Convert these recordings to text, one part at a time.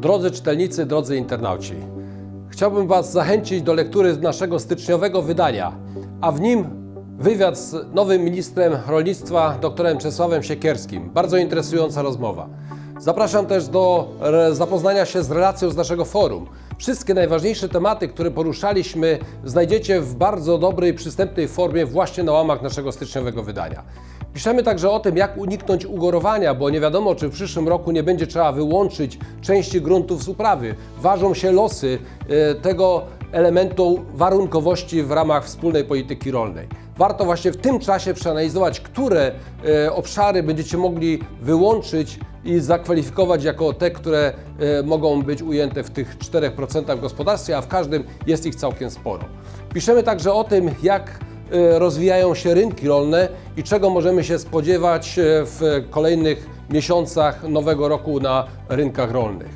Drodzy czytelnicy, drodzy internauci, chciałbym Was zachęcić do lektury naszego styczniowego wydania, a w nim wywiad z nowym ministrem rolnictwa, doktorem Czesławem Siekierskim. Bardzo interesująca rozmowa. Zapraszam też do zapoznania się z relacją z naszego forum. Wszystkie najważniejsze tematy, które poruszaliśmy, znajdziecie w bardzo dobrej, przystępnej formie właśnie na łamach naszego styczniowego wydania. Piszemy także o tym, jak uniknąć ugorowania, bo nie wiadomo, czy w przyszłym roku nie będzie trzeba wyłączyć części gruntów z uprawy. Ważą się losy e, tego elementu warunkowości w ramach wspólnej polityki rolnej. Warto właśnie w tym czasie przeanalizować, które e, obszary będziecie mogli wyłączyć i zakwalifikować jako te, które e, mogą być ujęte w tych 4% w gospodarstwie, a w każdym jest ich całkiem sporo. Piszemy także o tym, jak rozwijają się rynki rolne i czego możemy się spodziewać e, w kolejnych miesiącach nowego roku na rynkach rolnych.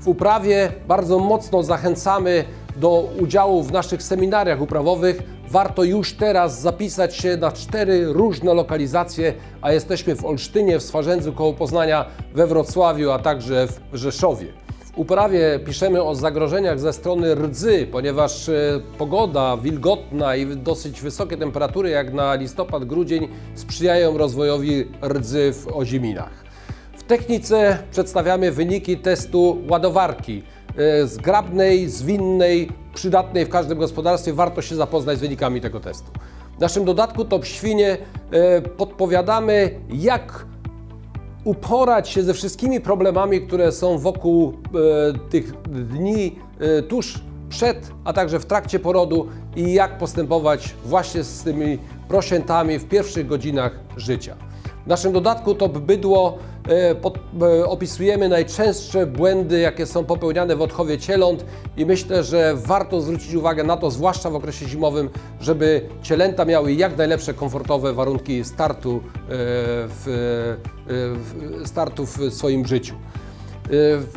W uprawie bardzo mocno zachęcamy do udziału w naszych seminariach uprawowych. Warto już teraz zapisać się na cztery różne lokalizacje, a jesteśmy w Olsztynie, w Swarzędzu koło Poznania, we Wrocławiu, a także w Rzeszowie. Uprawie piszemy o zagrożeniach ze strony rdzy, ponieważ e, pogoda wilgotna i dosyć wysokie temperatury, jak na listopad, grudzień, sprzyjają rozwojowi rdzy w ozimiinach. W technice przedstawiamy wyniki testu ładowarki. e, Zgrabnej, zwinnej, przydatnej w każdym gospodarstwie. Warto się zapoznać z wynikami tego testu. W naszym dodatku Top Świnie e, podpowiadamy, jak uporać się ze wszystkimi problemami, które są wokół e, tych dni e, tuż przed, a także w trakcie porodu i jak postępować właśnie z tymi prosiętami w pierwszych godzinach życia. W naszym dodatku Top Bydło pod, e, opisujemy najczęstsze błędy, jakie są popełniane w odchowie cieląt i myślę, że warto zwrócić uwagę na to, zwłaszcza w okresie zimowym, żeby cielęta miały jak najlepsze komfortowe warunki startu e, w, e, w, startu w swoim życiu. E, W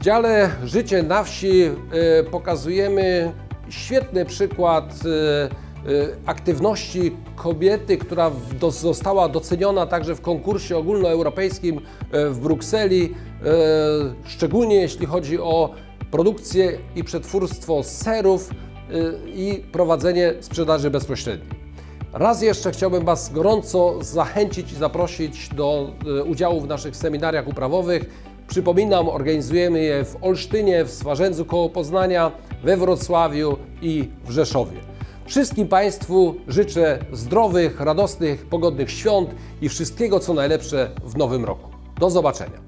dziale Życie na wsi e, pokazujemy świetny przykład e, e, aktywności kobiety, która została doceniona także w konkursie ogólnoeuropejskim e, w Brukseli, e, szczególnie jeśli chodzi o produkcję i przetwórstwo serów i prowadzenie sprzedaży bezpośredniej. Raz jeszcze chciałbym Was gorąco zachęcić i zaprosić do udziału w naszych seminariach uprawowych. Przypominam, organizujemy je w Olsztynie, w Swarzędzu koło Poznania, we Wrocławiu i w Rzeszowie. Wszystkim Państwu życzę zdrowych, radosnych, pogodnych świąt i wszystkiego co najlepsze w nowym roku. Do zobaczenia.